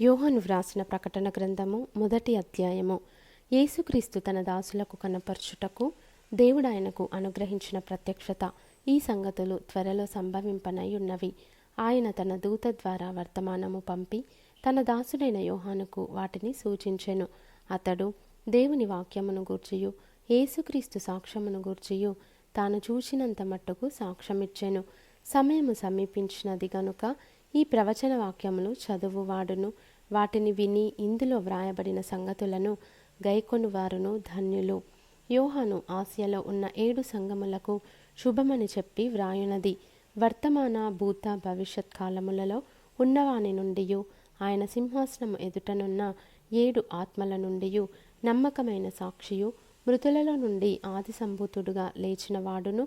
యోహను వ్రాసిన ప్రకటన గ్రంథము మొదటి అధ్యాయము. యేసుక్రీస్తు తన దాసులకు కనపరచుటకు దేవుడు ఆయనకు అనుగ్రహించిన ప్రత్యక్షత ఈ సంగతులు త్వరలో సంభవింపనై ఉన్నవి ఆయన తన దూత ద్వారా వర్తమానము పంపి తన దాసుడైన యోహానుకు వాటిని సూచించెను. అతడు దేవుని వాక్యమును గూర్చియు యేసుక్రీస్తు సాక్ష్యమును గూర్చియు తాను చూచినంత మట్టుకు సాక్ష్యమిచ్చెను. సమయము సమీపించినది గనుక ఈ ప్రవచన వాక్యములు చదువువాడును. వాటిని విని ఇందులో వ్రాయబడిన సంగతులను గైకొనువారును ధన్యులు. యోహాను ఆసియాలో ఉన్న ఏడు సంగములకు శుభమని చెప్పి వ్రాయునది. వర్తమాన భూత భవిష్యత్ కాలములలో ఉన్నవాని నుండియు ఆయన సింహాసనము ఎదుటనున్న ఏడు ఆత్మల నుండియు నమ్మకమైన సాక్షియు మృతులలో నుండి ఆది సంభూతుడుగా లేచిన వాడును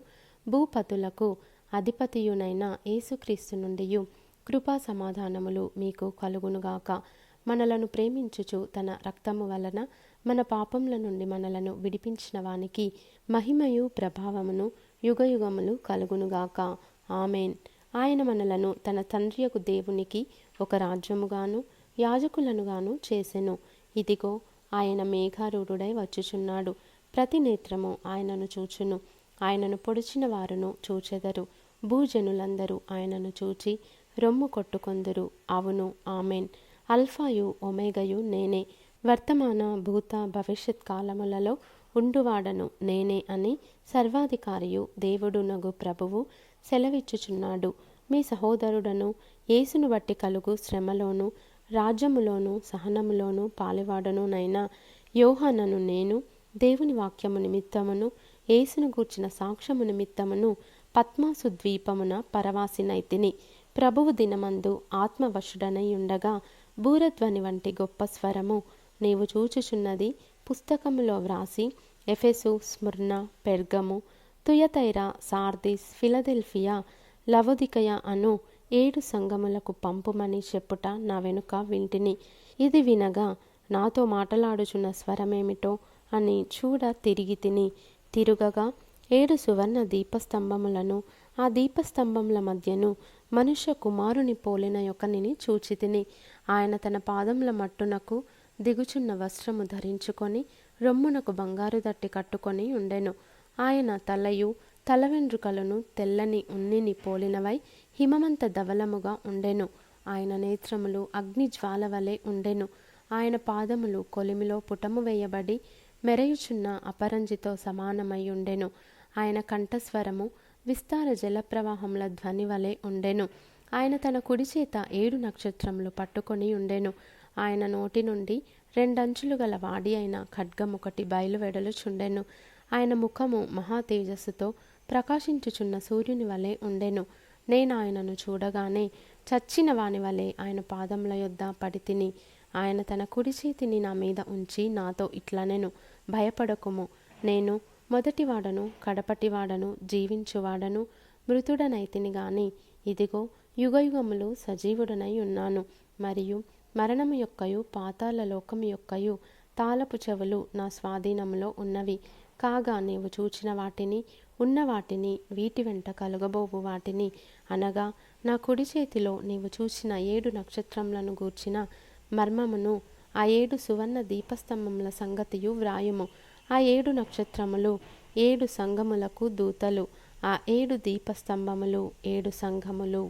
భూపతులకు అధిపతియునైన యేసుక్రీస్తు నుండియు కృపా సమాధానములు మీకు కలుగునుగాక. మనలను ప్రేమించుచు తన రక్తము వలన మన పాపముల నుండి మనలను విడిపించిన వానికి మహిమయు ప్రభావమును యుగయుగములు కలుగునుగాక. ఆమెన్. ఆయన మనలను తన తండ్రియకు దేవునికి ఒక రాజ్యముగాను యాజకులనుగాను చేసెను. ఇదిగో ఆయన మేఘారూఢుడై వచ్చుచున్నాడు. ప్రతి నేత్రము ఆయనను చూచును. ఆయనను పొడిచిన వారును చూచెదరు. భూజనులందరూ ఆయనను చూచి రొమ్ము కొట్టుకొందురు. అవును ఆమెన్. అల్ఫాయు ఒమేగయు నేనే. వర్తమాన భూత భవిష్యత్ కాలములలో ఉండువాడను నేనే అని సర్వాధికారియు దేవుడునగు ప్రభువు సెలవిచ్చుచున్నాడు. మీ సహోదరుడను యేసును బట్టి కలుగు శ్రమలోను రాజ్యములోను సహనములోను పాలివాడనునైనా యోహానను నేను దేవుని వాక్యము నిమిత్తమును యేసును గూర్చిన సాక్ష్యము నిమిత్తమును పద్మాసు ద్వీపమున పరవాసినైతిని ప్రభువు దినమందు ఆత్మవశుడనై ఉండగా బూరధ్వని వంటి గొప్ప స్వరము నీవు చూచుచున్నది పుస్తకములో వ్రాసి Ephesus Smyrna Pergamum Thyatira Sardis Philadelphia Laodicea అను ఏడు సంగములకు పంపుమని చెప్పుట నా వెనుక వింటిని. ఇది వినగా నాతో మాటలాడుచున్న స్వరమేమిటో అని చూడ తిరిగి తిని. తిరుగగా ఏడు సువర్ణ దీపస్తంభములను ఆ దీపస్తంభంల మధ్యను మనుష్య కుమారుని పోలిన యొక్కనిని చూచితిని. ఆయన తన పాదముల మట్టునకు దిగుచున్న వస్త్రము ధరించుకొని రొమ్మునకు బంగారు దట్టి కట్టుకొని ఉండెను. ఆయన తలయు తల వెండ్రుకలను తెల్లని ఉన్నిని పోలినవై హిమమంత ధవలముగా ఉండెను. ఆయన నేత్రములు అగ్ని జ్వాల వలె ఉండెను. ఆయన పాదములు కొలిమిలో పుటము వేయబడి మెరయుచున్న అపరంజితో సమానమై ఉండెను. ఆయన కంఠస్వరము విస్తార జలప్రవాహముల ధ్వని వలె ఉండెను. ఆయన తన కుడి చేత ఏడు నక్షత్రములు పట్టుకొని ఉండెను. ఆయన నోటి నుండి రెండంచులు గల వాడి అయిన ఖడ్గం ఒకటి బయలువెడలుచుండెను. ఆయన ముఖము మహా తేజస్సుతో ప్రకాశించుచున్న సూర్యుని వలె ఉండెను. నేను ఆయనను చూడగానే చచ్చిన వాని వలె ఆయన పాదముల యొద్ద పడి తిని ఆయన తన కుడి చేతిని నా మీద ఉంచి నాతో ఇట్లనెను. భయపడకుము. నేను మొదటివాడను కడపటివాడను జీవించువాడను మృతుడనైతిని గాని ఇదిగో యుగయుగములు సజీవుడనై ఉన్నాను. మరియు మరణము యొక్కయు పాతాల లోకము యొక్కయు తాళపు చెవులు నా స్వాధీనములో ఉన్నవి. కాగా నీవు చూచిన వాటిని ఉన్న వాటిని వీటి వెంట కలుగబోవు వాటిని. అనగా నా కుడి చేతిలో నీవు చూసిన ఏడు నక్షత్రములను గూర్చిన మర్మమును ఆ ఏడు సువర్ణ దీపస్తంభముల సంగతియు వ్రాయుము. ఆ ఏడు నక్షత్రములు ఏడు సంఘములకు దూతలు ఆ ఏడు దీపస్తంభములు ఏడు సంఘములు.